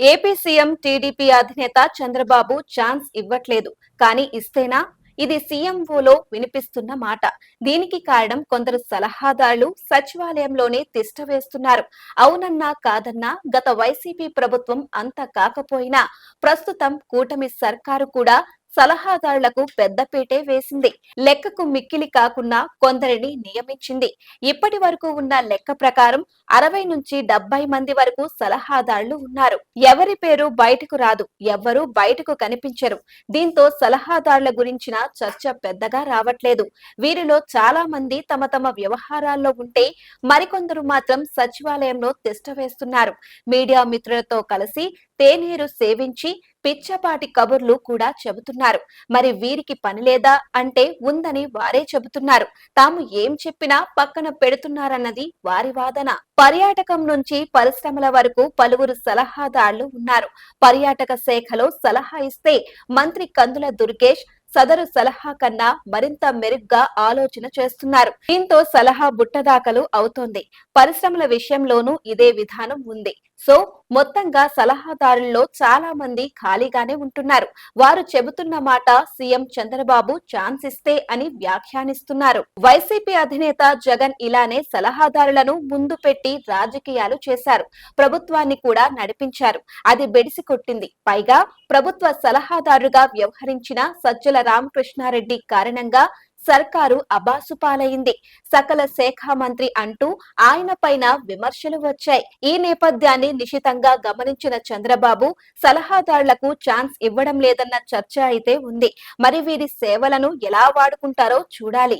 AP CM TDP అధినేత Chandrababu chance ఇవ్వట్లేదు. కానీ ఇస్తేనా? ఇది సీఎంఓలో వినిపిస్తున్న మాట. దీనికి కారణం కొందరు సలహాదారులు సచివాలయంలోనే తిష్ట వేస్తున్నారు. అవునన్నా కాదన్నా గత వైసీపీ ప్రభుత్వం అంత కాకపోయినా ప్రస్తుతం కూటమి సర్కారు కూడా సలహాదారులకు పెద్దపీటే వేసింది. లెక్కకు మిక్కిలి కాకుండా కొందరిని నియమించింది. ఇప్పటి వరకు ఉన్న లెక్క ప్రకారం అరవై నుంచి డెబ్బై మంది వరకు సలహాదారులు ఉన్నారు. ఎవరి పేరు బయటకు రాదు. ఎవ్వరూ బయటకు కనిపించరు. దీంతో సలహాదారుల గురించిన చర్చ పెద్దగా రావట్లేదు. వీరిలో చాలా మంది తమ తమ వ్యవహారాల్లో ఉంటే మరికొందరు మాత్రం సచివాలయంలో తిష్ట వేస్తున్నారు. మీడియా మిత్రులతో కలిసి తేనీరు సేవించి పిచ్చపాటి కబుర్లు కూడా చెబుతున్నారు. మరి వీరికి పని లేదా? అంటే ఉందని వారే చెబుతున్నారు. తాము ఏం చెప్పినా పక్కన పెడుతున్నారన్నది వారి వాదన. పర్యాటకం నుంచి పరిశ్రమల వరకు పలువురు సలహాదారులు ఉన్నారు. పర్యాటక శాఖలో సలహా ఇస్తే మంత్రి కందుల దుర్గేష్ సదరు సలహా కన్నా మరింత మెరుగ్గా ఆలోచన చేస్తున్నారు. దీంతో సలహా బుట్టదాఖలు అవుతోంది. పరిశ్రమల విషయంలోనూ ఇదే విధానం ఉంది. సో మొత్తంగా సలహాదారుల్లో చాలా మంది ఖాళీగానే ఉంటున్నారు. వారు చెబుతున్న మాట సీఎం చంద్రబాబు ఛాన్స్ ఇస్తే అని వ్యాఖ్యానిస్తున్నారు. వైసీపీ అధినేత జగన్ ఇలానే సలహాదారులను ముందు పెట్టి రాజకీయాలు చేశారు. ప్రభుత్వాన్ని కూడా నడిపించారు. అది బెడిసి కొట్టింది. పైగా ప్రభుత్వ సలహాదారుగా వ్యవహరించిన సజ్జల రామకృష్ణారెడ్డి కారణంగా సర్కారు అబాసుపాలైంది సకల శాఖ మంత్రి అంటూ ఆయన పైన విమర్శలు వచ్చాయి. ఈ నేపథ్యాన్ని నిశితంగా గమనించిన చంద్రబాబు సలహాదారులకు ఛాన్స్ ఇవ్వడం లేదన్న చర్చ అయితే ఉంది. మరి వీరి సేవలను ఎలా వాడుకుంటారో చూడాలి.